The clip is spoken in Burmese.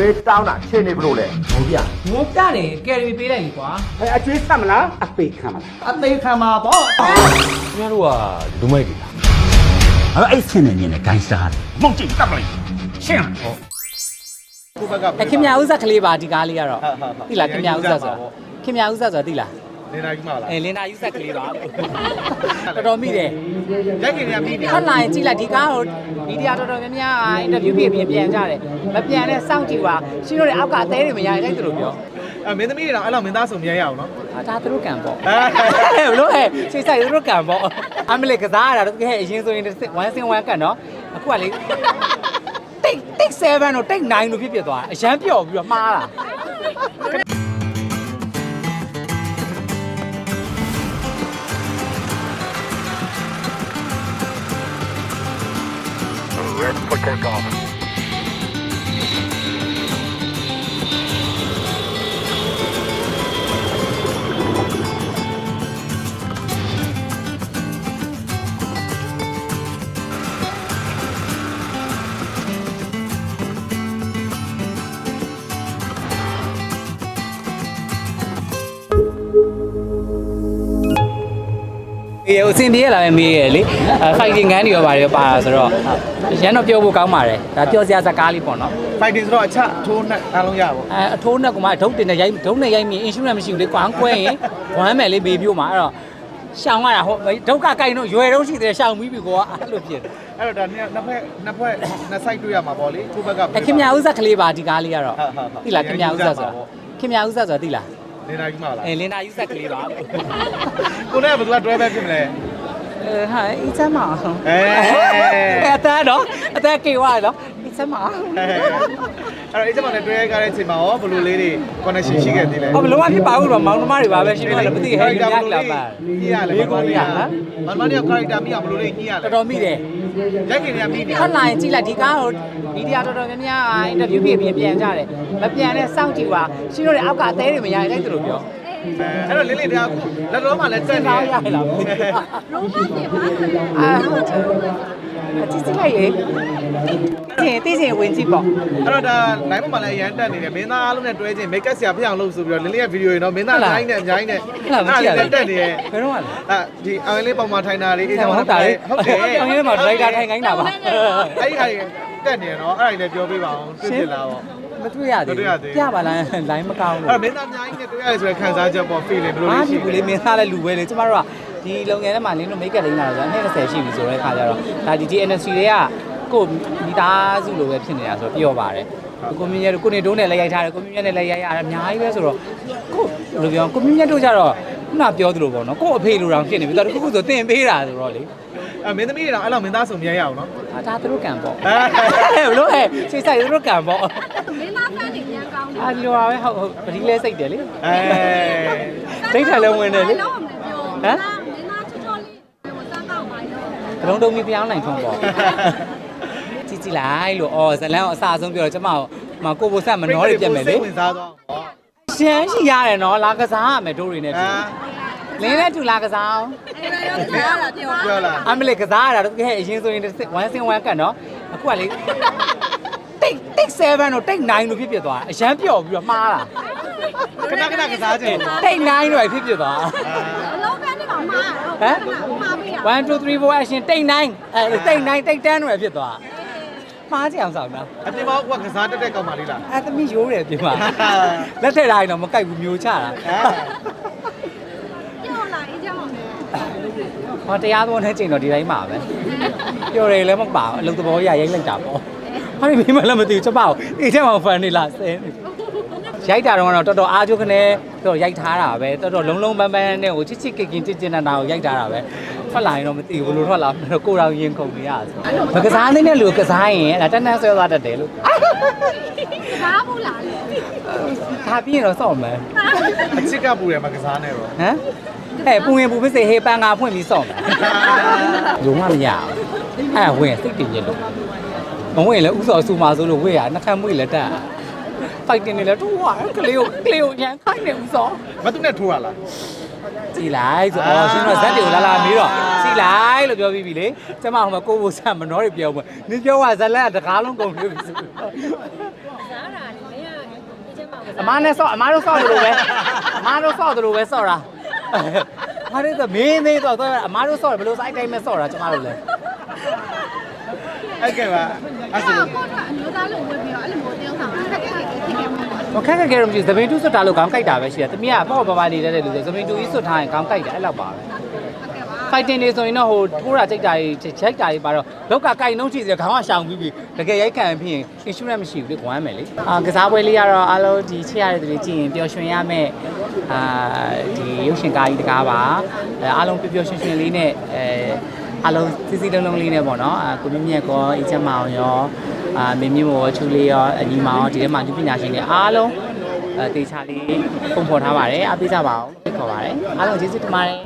ကျွေးတောင်းတာချင်းနေဘလို့လဲဘုံပြငိုပြတယ်ကယ်ရီပေးလိုက်လေကွာအဲအကျွေးဆက်မလားအပေခံမလားအသေးခံမှာပေါ့ခင်ဗျားတို့ကလူမိုက်တွေလားအဲ့အဲ့ဆင်းနေမြင်နေဂိုင်းစတာမုံကြည့်တပ်လိုက်ရှင်းဟောကိုဘက်ကအခင်မြဥစ္စာကလေးပါဒီကားလေးကတော့ဟုတ်ဟုတ်ဟုတ်သိလားခင်မြဥစ္စာဆိုတာခင်မြဥစ္စာဆိုတာသိ လားနေတာကြီးမလားအဲလင်နာဥစ္စာကလေးပါတော်တော်မိတယ်ရိုက်ခင်တွေကပြီးနေထပ်လာရင်ကြည့်လိုက်ဒီကားကိုမီဒီယာတော်တော်များများအင်တာဗျူးပြင်ပြင်ပြန်ကြတယ်မပြန်နဲ့စောင့်ကြည့်ပါရှင်းတို့လည်းအောက်ကအသေးတွေမရလိုက်သူတို့ပြောအမင်းသမီးတွေတော့အဲ့လိုမင်းသားဆိုမြဲရအောင်နော်အာဒါသူတို့ကံပေါ့အဲဘလို့ဟဲ့စိတ်ဆိုင်သူတို့ကံပေါ့အမလေးကစားရတာတော့ကဲအရင်ဆိုရင်1 sin 1ကတ်နော်အခုကလေတိတ်တိတ်7တော့တိတ်9လို့ဖြစ်ဖြစ်သွားအရန်ပျော်ပြီးတော့မှားတာ အေး အစင်ပြေးလာပဲမေးရလေအဲဖိုက်တင်ငန်းတွေရောပါတယ်ပါတာဆိုတော့ရန်တော့ပြောဖို့ကောင်းပါတယ်ဒါပြောစရာစကားလေးပေါ့နော်ဖိုက်တင်ဆိုတော့အချထိုးနဲ့အားလုံးရပါဘောအဲအထိုးနဲ့ကမှဒုတ်တင်နဲ့ရိုက်ဒုတ်နဲ့ရိုက်မြင် insurance မရှိဘူးလေကွာကွဲရင်ဝမ်းမယ်လေမေးပြို့မှာအဲ့တော့ရှောင်းရတာဟိုဒုက္ခကိုင်တော့ရွယ်တော့ရှိတယ်ရှောင်းပြီးပြီကွာအဲ့လိုဖြစ်တယ်အဲ့တော့ဒါနှစ်နှစ်ဖက်နှစ်ဖက်နှစ် site တွေ့ရမှာပေါ့လေကိုဘက်ကအခင်မြဥစ္စာကလေးပါဒီကားလေးကတော့ဟုတ်ဟုတ်ဟုတ်သိလားခင်မြဥစ္စာဆိုတာခင်မြဥစ္စာဆိုတာသိလား နေတာကြီးမလားအဲလင်နာဥစ္စာကလေးပါကိုနဲ့ဘယ်သူက driver ဖြစ်မလဲအဲဟာအစ်စမ်းမအောင်အဲအသက်တော့အသက်ကေဝါတော့အစ်စမ်းမအောင်အဲ့တော့အဲ့ကျမနဲ့တွေ့ရကြတဲ့အချိန်မှာရောဘယ်လိုလေးတွေ connection ရှိခဲ့သေးလဲဟောဘလုံးဝဖြစ်ပါဘူးတော့မောင်နှမတွေပါပဲရှင်းလို့လည်းမသိဟဲ့ညကလာပါညရလဲဘေးကုန်းကြီးကဟမ်မမနဲ့ character မိအောင်ဘယ်လိုလေးညရလဲတော်တော်မိတယ် ရိုက်ခင်တွေကပြီးနေထပ်လာရင်ကြည့်လိုက်ဒီကားကိုမီဒီယာတော်တော်များများအင်တာဗျူးပြင်ပြင်ပြန်ကြတယ်မပြန်နဲ့စောင့်ကြည့်ပါရှင်းလို့လည်းအောက်ကအသေးတွေမရလိုက်သူတို့ပြော အဲ့တော့လေးလေးတရားအခုလက်တော်မှလည်းတက်နေကောင်းရလားမသိဘူးအာဟုတ်တယ်အကြည့်ကြည့်လိုက်ရေသိရင်သိရင်ဝင်ကြည့်ပေါ့အဲ့တော့ဒါ line ပေါ်မှာလည်းအရန်တက်နေတယ်မင်းသားအားလုံးနဲ့တွဲချင်း make up ဆရာဖြစ်အောင်လုပ်ဆိုပြီးတော့လေးလေးရဲ့ဗီဒီယိုတွေနော်မင်းသားအများကြီးနဲ့အများကြီးနဲ့ဟုတ်လားမကြည့်ရအဲ့ဒါလည်းတက်နေရဲ့ဘယ်တော့မှလဲအဲဒီအဝေးလေးပုံမှာထိုင်တာလေးအေးဟုတ်တာလေဟုတ်တယ်အင်းမှာဒရိုက်တာထိုင်ခိုင်းတာပါအဲ့ဒီဟာတွေတက်နေရနော်အဲ့ဒါလည်းပြောပေးပါအောင်တွေ့ပြလာပေါ့ မတွေ့ရသေးမတွေ့ရသေးဘူးပြပါလား line မကောင်းအဲ့လို့တော့မင်းသားအများကြီးနဲ့တွေ့ရတယ်ဆိုတဲ့ခံစားချက်ပေါ့ feeling ဘယ်လိုအားလေးရှိရှိဘူးလေမင်းသားလည်းလူပဲလေကျမတို့ကဒီလုပ်ငန်းထဲမှာလင်းတို့မိတ်ကပ်လိမ့်လာတော့ဆိုတော့20ရှိပြီဆိုတဲ့ခါကျတော့ဒါဒီဒီ industry တွေကကိုမိသားစုလိုပဲဖြစ်နေတာဆိုတော့ပြောပါတယ်ကိုမြင့်ရဲ့ကိုနေတုံးနဲ့လည်းရိုက်ထားတယ်ကိုမြင့်ရဲ့နဲ့လည်းရိုက်ရတယ်အများကြီးပဲဆိုတော့ကိုဘယ်လိုပြောကိုမြင့်ရဲ့တို့ကြတော့ ခုနပြောသလိုပေါ့နော်ကိုအဖေလိုတောင်ဖြစ်နေပြီတော်တခုခုဆိုတင်ပေးတာဆိုတော့လေအဲ့မင်းသမီးတွေတော့အဲ့လိုမင်းသားဆိုမြဲရအောင်နော်အာဒါသူတို့ကံပေါ့အဲဘလို့ဟဲ့စိတ်ဆိုင်သူတို့ကံပေါ့မင်းသားဖန်နေပြန်ကောင်းတယ်အာဒီလိုပါပဲဟုတ်ဟုတ်ပတိလဲစိတ်တယ်လေအဲဒိတ်ထလည်းဝင်တယ်လေလောက်အောင်လည်းပြောဟမ်မင်းသားချောချောလေးဟိုစမ်းတော့ပါရောဘလုံးတုံးပြီးပြောင်းနိုင်ထုံးပေါ့ကြည့်ကြည့်လိုက်လို့အော်ဇလန်ကိုအစားဆုံးပြောတော့ကျမကိုမကိုဘိုဆက်မနှောတွေပြတ်မယ်လေဝင်စားသွားဟော ရှမ်းရှိရတယ်နော်လာကစားရမယ်တို့တွေနဲ့တူအာလင်းနဲ့တူလာကစားအောင်အဲ့ဒါရောပြောတာပြောပြောလားအမလေးကစားရတာတော့ကဲအရင်ဆိုရင်1 sin 1ကတ်နော်အခုကလေတိတ်တိတ်7တော့တိတ်9လို့ဖြစ်ဖြစ်သွားအရန်ပျော်ပြီးတော့မှားတာခဏခဏကစားခြင်းတိတ်9တော့ဖြစ်ဖြစ်သွားအလုံးပဲနေမှာမှားဟမ်မှားပေးတာ1 2 3 4 action တိတ်9အဲတိတ်9တိတ်10တော့ဖြစ်သွား မှားကြအောင်ဆောင်တာအပြင်မှာကကစားတက်တဲ့ကောင်မလေးလားအဲသမီးရိုးတယ်ပြင်ပါလက်ထက်တိုင်းတော့မကြိုက်ဘူးမျိုးချတာအဲပြောလာအေးကြောင်းနဲ့ဟောတရားသွန်းတဲ့ချိန်တော့ဒီတိုင်းပါပဲပြောတယ်လည်းမပါဘူးအလုပ်သဘောရရိုက်လိုက်တာပေါ့ဟာဒီမိမလည်းမသိဘူးချက်ပေါ့အေးချက်မောင်ဖန်နေလားဆင်းနေရိုက်တာတော့တော်တော်အားကျုပ်ခနဲ့တော့ရိုက်ထားတာပဲတော်တော်လုံးလုံးပန်းပန်းနဲ့ဟိုချစ်ချစ်ကင်ကင်ချစ်ချစ်နာနာကိုရိုက်ထားတာပဲ ထွက်လာရင်တော့မသိဘူးဘယ်လိုထွက်လာမလဲကိုယ်တော်ရင်ခုန်နေရမကစားနေတဲ့လူကစားရင်အဲ့ဒါတန်းတန်းဆွဲသွားတတ်တယ်လို့ကားဘူးလားလေဒါပြီးရင်တော့စော့မယ်အချစ်ကပူတယ်မကစားနဲ့တော့ဟမ်ဟဲ့ပူရင်ပူဖြစ်စေဟေးပန်းငါဖွင့်ပြီးစော့မယ်လုံးဝမရဘူးအဲ့ဒါဝင်စိတ်တည်ရလို့မဝင်ရင်လည်းဥစော်ဆူမာဆိုလို့ဝေ့ရနှခမ်းမွေးလည်းတက်ဖိုက်တင်နေလည်းတူးရကလေးကိုကလေးကိုရန်ခိုင်းနေဥစော်မသူနဲ့ထိုးရလား ကြည်လိုက်ဆိုအော်ရှင်တို့ဇက်တွေကိုလာလာမေးတော့ကြည်လိုက်လို့ပြောပြီးပြီလေကျမဟိုမှာကိုကိုဆန်မနှောတွေပြောမှာနင်ပြောว่าဇက်လက်ကတကားလုံးကုန်လို့ပြီဆိုပြီးတော့စားတာလေမင်းကဒီချက်မှာအမားနဲ့ဆော့အမားတို့ဆော့တယ်လို့ပဲအမားတို့ဆော့တယ်လို့ပဲဆော့တာဟာဒီကမင်းသေးတော့တော့အမားတို့ဆော့တယ်ဘယ်လိုစိုက်တိုင်းမဲ့ဆော့တာကျမတို့လည်းအဲ့ကဲပါအဲ့ဆိုကိုကအမျိုးသားလို့ဝယ်ပြီးတော့အဲ့လိုမျိုးတယောက်ဆောင်ခက်ခဲခဲဖြစ်ခဲ့မှာပေါ့ ဟိုခက်ခက်ခဲတော့မရှိဘူးသမင်တူးစွတ်တာလို့ခေါင်းကိုက်တာပဲရှိတယ်သမီးကပေါ့ပေါ့ပါပါနေတဲ့လူဆိုသမင်တူးကြီးစွတ်ထားရင်ခေါင်းကိုက်တယ်အဲ့လောက်ပါပဲ fighting တွေဆိုရင်တော့ဟိုထိုးတာကြိတ်တာတွေချိုက်တာတွေပါတော့လောက်ကကိုင်နှုံးချီစီခေါင်းကရှောင်ပြီးပြီတကယ်ရိုက်ခံဖြစ်ရင် insurance မရှိဘူးလေကွမ်းမယ်လေအာကစားပွဲလေးကတော့အားလုံးဒီချစ်ရတဲ့သူတွေကြည့်ရင်ပျော်ရွှင်ရမယ်အာဒီရုပ်ရှင်ကားကြီးတကားပါအဲအားလုံးပျော်ပျော်ရွှင်ရွှင်လေးနဲ့အဲအားလုံးစီစီလုံးလုံးလေးနဲ့ပေါ့နော်အာကိုမြင့်မြတ်ကောအေးချမ်းမအောင်ရော အာမင်းမြင့်မောချူလေးရောအညီမအောင်ဒီထဲမှာဒီပညာရှင်တွေအားလုံးအဲတေချာလေးပုံဖော်ထားပါတယ်အားပေးကြပါအောင်ဖိတ်ခေါ်ပါတယ်အားလုံးကျေးဇူးတင်ပါတယ်